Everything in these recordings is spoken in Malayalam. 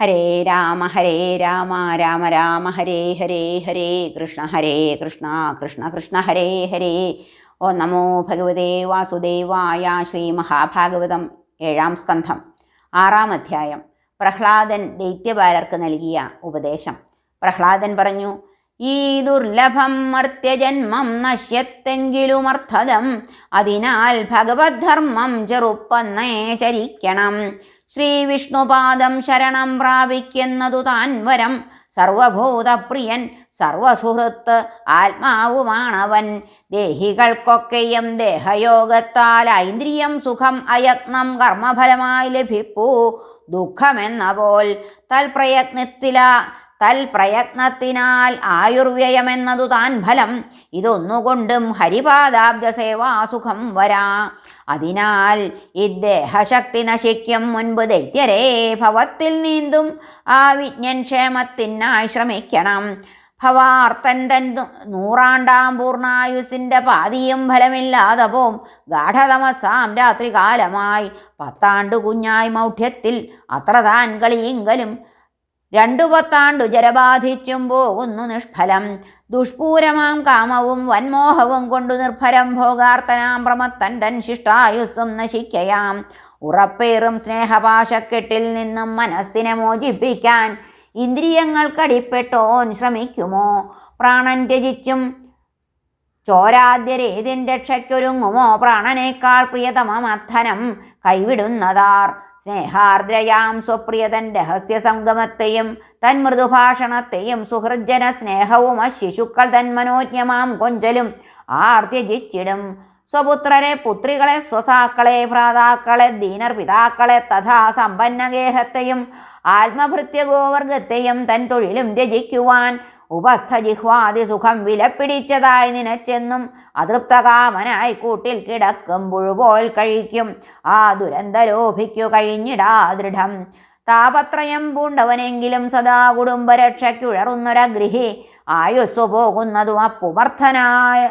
ഹരേ രാമ ഹരേ രാമ രാമ രാമ ഹരേ ഹരേ ഹരേ കൃഷ്ണ ഹരേ കൃഷ്ണ കൃഷ്ണ കൃഷ്ണ ഹരേ ഹരേ. ഓ നമോ ഭഗവതേ വാസുദേവായ ശ്രീ മഹാഭാഗവതം ഏഴാം സ്കന്ധം ആറാം അധ്യായം പ്രഹ്ലാദൻ ദൈത്യബാലർക്ക് നൽകിയ ഉപദേശം. പ്രഹ്ലാദൻ പറഞ്ഞു ഈ ദുർലഭം മർത്യജന്മം നശ്യത്തെങ്കിലുമർത്ഥതം അതിനാൽ ഭഗവദ്ധർമ്മം ചെറുപ്പന്നേ ചരിക്കണം. ശ്രീവിഷ്ണുപാദം ശരണം പ്രാപിക്കുന്നതു താൻ വരം. സർവഭൂതപ്രിയൻ സർവസുഹൃത്ത് ആത്മാവുമാണവൻ. ദേഹികൾക്കൊക്കെയും ദേഹയോഗത്താൽ ഐന്ദ്രിയം സുഖം അയത്നം കർമ്മഫലമായി ലഭിപ്പൂ. ദുഃഖമെന്ന പോൽ തൽപ്രയത്നത്തില തൽപ്രയത്നത്തിനാൽ ആയുർവ്യയമെന്നതു താൻ ഫലം. ഇതൊന്നുകൊണ്ടും ഹരിപാദാബ്ജസേവാസുഖം വരാ. അതിനാൽ ഇദ്ദേഹശക്തി നശിക്കും മുൻപ് ദൈത്യരേ ഭവത്തിൽ നീന്തും. ആ വിജ്ഞൻ ക്ഷേമത്തിനായി ശ്രമിക്കണം. ഭവാർത്തൻ തൻ നൂറാണ്ടാം പൂർണായുസിന്റെ പാതിയും ഫലമില്ലാതെ പോം. ഗാഠതമസാം രാത്രികാലമായി. പത്താണ്ടു കുഞ്ഞായി മൗഢ്യത്തിൽ അത്ര താൻ കളിയെങ്കിലും രണ്ടു പത്താണ്ടു ജരബാധിച്ചും പോകുന്നു നിഷ്ഫലം. ദുഷ്പൂരമാം കാമവും വൻമോഹവും കൊണ്ടു നിർഭരം ഭോഗാർത്തനാം പ്രമത്തൻ തൻ ശിഷ്ടായുസ്സും നശിക്കയാം. ഉറപ്പേറും സ്നേഹപാശക്കെട്ടിൽ നിന്നും മനസ്സിനെ മോചിപ്പിക്കാൻ ഇന്ദ്രിയങ്ങൾക്കടിപ്പെട്ടോൻ ശ്രമിക്കുമോ? പ്രാണൻ ത്യജിച്ചും ചോരാദ്യരേതിൻ രക്ഷയ്ക്കൊരുങ്ങുമോ? പ്രാണനേക്കാൾ പ്രിയതമമർത്ഥനം കൈവിടുന്നതാർ. സ്നേഹാർദ്രയാം സ്വപ്രിയതൻ രഹസ്യ സംഗമത്തെയും തൻ മൃദുഭാഷണത്തെയും സുഹൃജന സ്നേഹവും അശിശുക്കൾ തൻ മനോജ്ഞമാം കൊഞ്ചലും ആർത്യജിച്ചിടും. സ്വപുത്രരെ പുത്രികളെ സ്വസാക്കളെ ഭ്രാതാക്കളെ ദീനർ പിതാക്കളെ തഥാ സമ്പന്നഗേഹത്തെയും ആത്മഭൃത്യ ഗോവർഗത്തെയും തൻ തൊഴിലും ത്യജിക്കുവാൻ ഉപസ്ഥജിഹ്വാദി സുഖം വിലപ്പിടിച്ചതായി നിനച്ചെന്നും അതൃപ്തകാമനായി കൂട്ടിൽ കിടക്കും പുഴുപോൽ കഴിക്കും. ആ ദുരന്തലോഭിക്കു കഴിഞ്ഞിടാ ദൃഢം. താപത്രയം പൂണ്ടവനെങ്കിലും സദാ കുടുംബരക്ഷയ്ക്കുഴറുന്നൊരഗൃഹി ആയുസ്സു പോകുന്നതും അപ്പുമർത്ഥനായ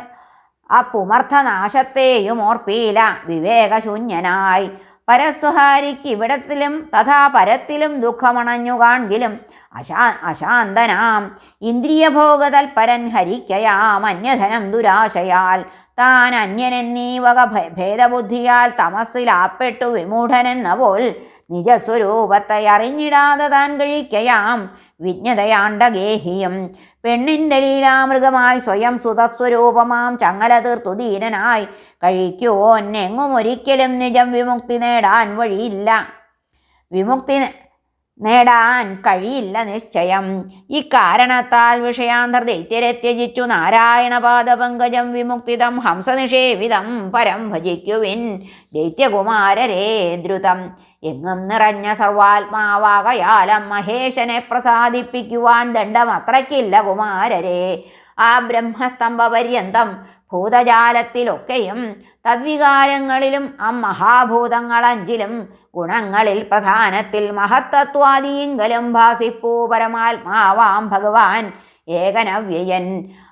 അപ്പുമർത്ഥനാശത്തെയും ഓർപ്പീല വിവേകശൂന്യനായി. പരസ്വഹാരിക്ക് ഇവിടത്തിലും തഥാ പരത്തിലും ദുഃഖമണഞ്ഞു കാൺകിലും അശാ അശാന്തനാം. ഇന്ദ്രിയഭോഗതൽപരൻ ഹരിക്കയാം അന്യധനം ദുരാശയാൽ താൻ അന്യനെന്നീ വക ഭേദബുദ്ധിയാൽ തമസ്സിലാപ്പെട്ടു വിമൂഢനെന്ന പോൽ നിജസ്വരൂപത്തെ അറിഞ്ഞിടാതെ താൻ കഴിക്കയാം. വിജ്ഞതയാണ്ടഗേഹിയും പെണ്ണിന്റെ ലീലാമൃഗമായി സ്വയം സുതസ്വരൂപമാം ചങ്ങല തീർത്തു ധീരനായി കഴിക്കുവോ? എന്നെങ്ങും ഒരിക്കലും നിജം വിമുക്തി നേടാൻ വഴിയില്ല. വിമുക്തി നേടാൻ കഴിയില്ല നിശ്ചയം. ഇക്കാരണത്താൽ വിഷയാന്തർ ദൈത്യരെ ത്യജിച്ചു നാരായണപാദപങ്കജം വിമുക്തിതം ഹംസനിഷേവിതം പരം ഭജിക്കുവിൻ ദൈത്യകുമാരരേ ദ്രുതം. എങ്ങും നിറഞ്ഞ സർവാത്മാവാകയാലം മഹേശനെ പ്രസാദിപ്പിക്കുവാൻ ദണ്ഡമത്രയ്ക്കില്ല കുമാരരേ. ആ ബ്രഹ്മസ്തംഭപര്യന്തം ഭൂതജാലത്തിലൊക്കെയും തദ്വികാരങ്ങളിലും അമ്മഹാഭൂതങ്ങളഞ്ചിലും ഗുണങ്ങളിൽ പ്രധാനത്തിൽ മഹത്തത്വാദീങ്കലും ഭാസിപ്പൂ പരമാത്മാവാം ഭഗവാൻ ഏകനവ്യയൻ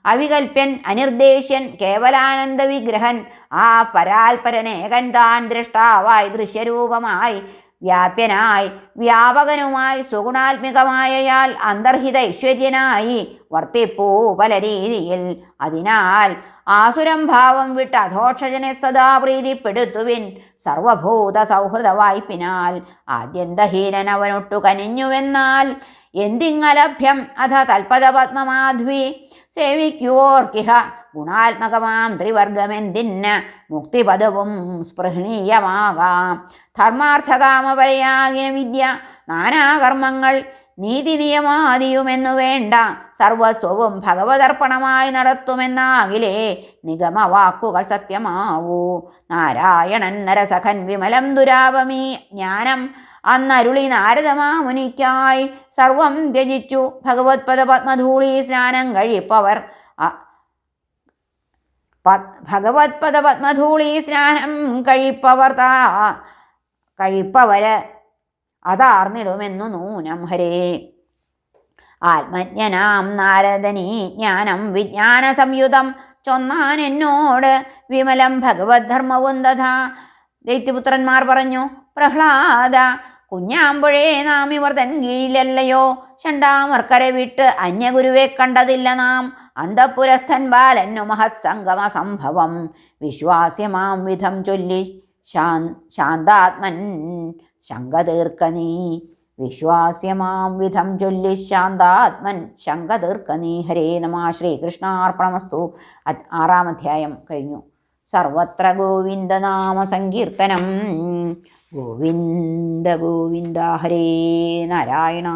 അവികൽപ്യൻ അനിർദ്ദേശ്യൻ കേവലാനന്ദ വിഗ്രഹൻ ആ പരാൽപരനേകൻ താൻ ദൃഷ്ടാവായി ദൃശ്യരൂപമായി വ്യാപ്യനായി വ്യാപകനുമായി സുഗുണാത്മികമായയാൽ അന്തർഹിത ഐശ്വര്യനായി വർത്തിപ്പൂ പല രീതിയിൽ. അതിനാൽ ആസുരം ഭാവം വിട്ട് അധോക്ഷജനെ സദാ പ്രീതിപ്പെടുത്തുവിൻ. സർവഭൂത സൗഹൃദ വായ്പിനാൽ ആദ്യന്തഹീനൻ അവനൊട്ടു കനിഞ്ഞുവെന്നാൽ എന്തിങ്ങലഭ്യം അഥ തൽപദ പത്മമാധ്വി. സേവിക്കുവോർക്കിഹ ഗുണാത്മകമാം ത്രിവർഗമെന്തിന്? മുക്തിപദവും സ്പൃഹണീയമാകാം. ധർമാർത്ഥകാമപരയാകിന വിദ്യ നാനാകർമ്മങ്ങൾ നീതി നിയമാദിയുമെന്നു വേണ്ട. സർവസ്വവും ഭഗവതർപ്പണമായി നടത്തുമെന്നാകിലേ നിഗമവാക്കുകൾ സത്യമാവൂ. നാരായണൻ നരസഖൻ വിമലം ദുരാപമീ ജ്ഞാനം അന്നരുളി നാരദമാമുനിക്കായി സർവം ത്യജിച്ചു. ഭഗവത് പദ പത്മധൂളി സ്നാനം കഴിപ്പവർ ഭഗവത് പദ പത്മധൂളി സ്നാനം കഴിപ്പവർ താ കഴിപ്പവര് അതാർന്നിടുമെന്നു നൂനം ഹരേ ആത്മജ്ഞനാം നാരദനീ ജ്ഞാനം വിജ്ഞാന സംയുതം ചൊന്നാൻ എന്നോട് വിമലം ഭഗവത് ധർമ്മവും തഥാ. ദൈത്യപുത്രന്മാർ പറഞ്ഞു പ്രഹ്ലാദ കുഞ്ഞാമ്പുഴേ നാം ഇവർ തൻ കീഴിലല്ലയോ? ചണ്ടാമർക്കരെ വിട്ട് അന്യഗുരുവെ കണ്ടതില്ല നാം. അന്തപുരസ്ഥൻ ബാലന്നു മഹത് സംഗമ സംഭവം. വിശ്വാസ്യമാം വിധം ചൊല്ലി ശാന് ശാന്താത്മൻ ശങ്ക തീർക്ക നീ. വിശ്വാസ്യമാം വിധം ചൊല്ലി ശാന്താത്മൻ ശങ്ക തീർക്ക നീ. ഹരേ നമ. ശ്രീകൃഷ്ണാർപ്പണമസ്തു. ആറാം അധ്യായം കഴിഞ്ഞു. സർവത്ര ഗോവിന്ദനാമ സങ്കീർത്തനം. ഗോവിന്ദ ഗോവിന്ദ ഹരേ നാരായണ.